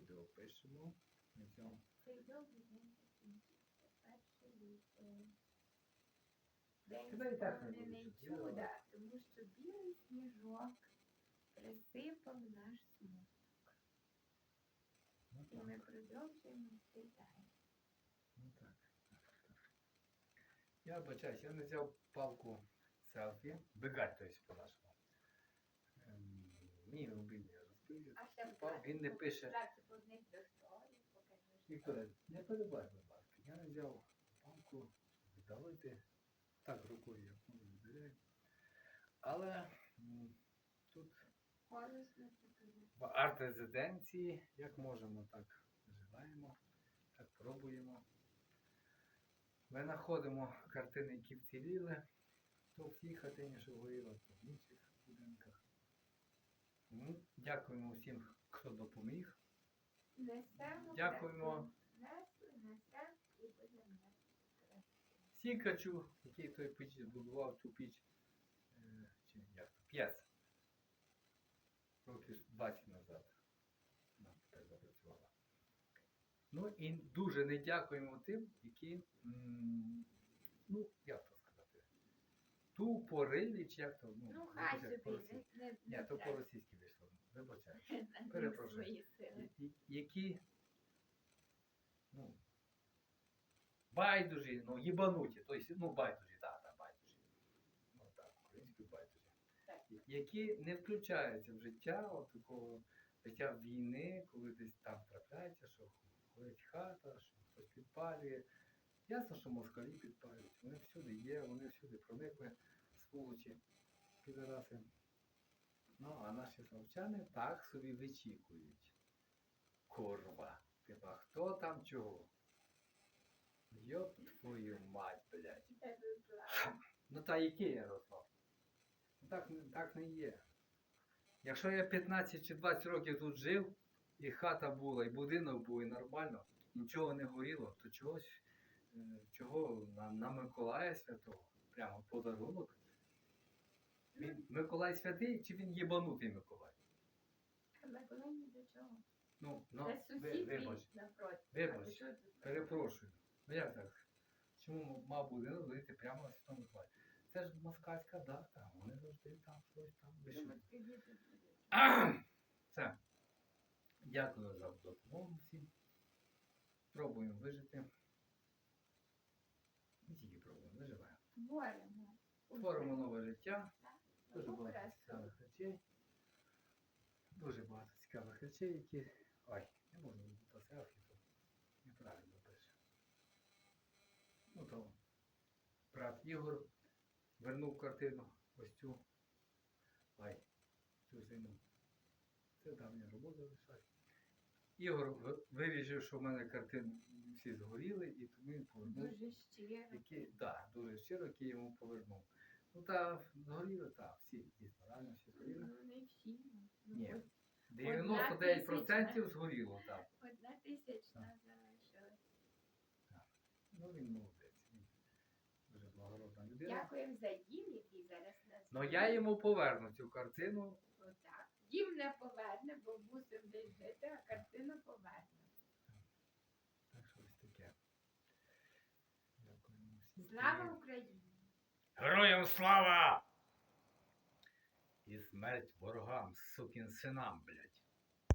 відео пишемо. На цьому. Тебе і так не буде, тому що білий сніжок присипав наш смуток. Ну, І ми продовжуємо йти далі. Ну так. так, так. Я вибачаюсь, я не взяв палку селфі. Бегать, то есть по-нашому. Ем, Мій мобільний розбив. А ще він не пише. Вікторе, не перебувай, будь ласка. Я взяв палку віддалити. Так, рукою я можу віддаляю. Але тут в арт-резиденції, як можемо, так живаємо, так пробуємо. Ми знаходимо картини, які вціліли, то в цій хатині, що горіло, то в інших будинках. Дякуємо всім, хто допоміг. Дякуємо. Сікачу, який той піч будував ту піч, е, чи як п'єс. Років 20 назад. Вона так запрацювала. Ну і дуже не дякуємо тим, які, ну, як то сказати, тупорилі, чи як то, ну, Ну, хай собі. Не, не, Ні, не то по-російськи вийшло. Вибачаю. Перепрошую. які ну, байдужі, ну, їбануті, тобто, ну, байдужі, так, так, байдужі. Ну, так, українською байдужі. Які не включаються в життя, от такого життя війни, коли десь там трапляється, що горить хата, що хтось підпалює. Ясно, що москалі підпалюють. Вони всюди є, вони всюди проникли, сволочі, підараси. Ну, а наші славчани так собі вичікують. Курва. Типа, хто там чого? Йоп твою мать, блядь. Ну та який Ярослав? Ну так, так не є. Якщо я 15 чи 20 років тут жив, і хата була, і будинок був, і нормально, нічого не горіло, то чогось, е, чого на, на Миколая Святого? Прямо подарунок. Він Миколай святий чи він єбанутий Миколай? Коли ні до чого. Ну, ну Це сусід вибач, напроти. Вибач. Перепрошую. Ну як так? Чому мав будинок горіти прямо на Святому Миколаї? Це ж москальська дата, вони завжди там щось там буде. Все. Дякую за допомогу всім. Пробуємо вижити. Не тільки пробуємо, виживаємо. Творимо. Творимо нове життя. Дуже Ну, багато цікавих речей. Дуже багато цікавих речей, які. Ой, не можна до селфі, то неправильно пише. Ну то брат Ігор вернув картину ось цю. Ой, цю зиму. Це давня робота лишать. Ігор вирішив, що в мене картини всі згоріли, і тому він повернув Дуже щиро. які, да, дуже щиро, які йому повернув. Ну та згоріли, так, всі, дійсно, реально всі згоріли. Ну, не всі. ну, ну, Ні. от 99% згоріло, так. Одна тисячна залишилась. Ну він молодець. Він дуже благородна людина. Дякуємо за дім, який зараз нас. Ну я йому поверну цю картину. Отак. Дім не поверне, бо мусив десь жити, а картину поверне. Так що ось таке. Дякуємо всім. Слава Україні! Героям слава! І смерть ворогам, сукін синам, блядь.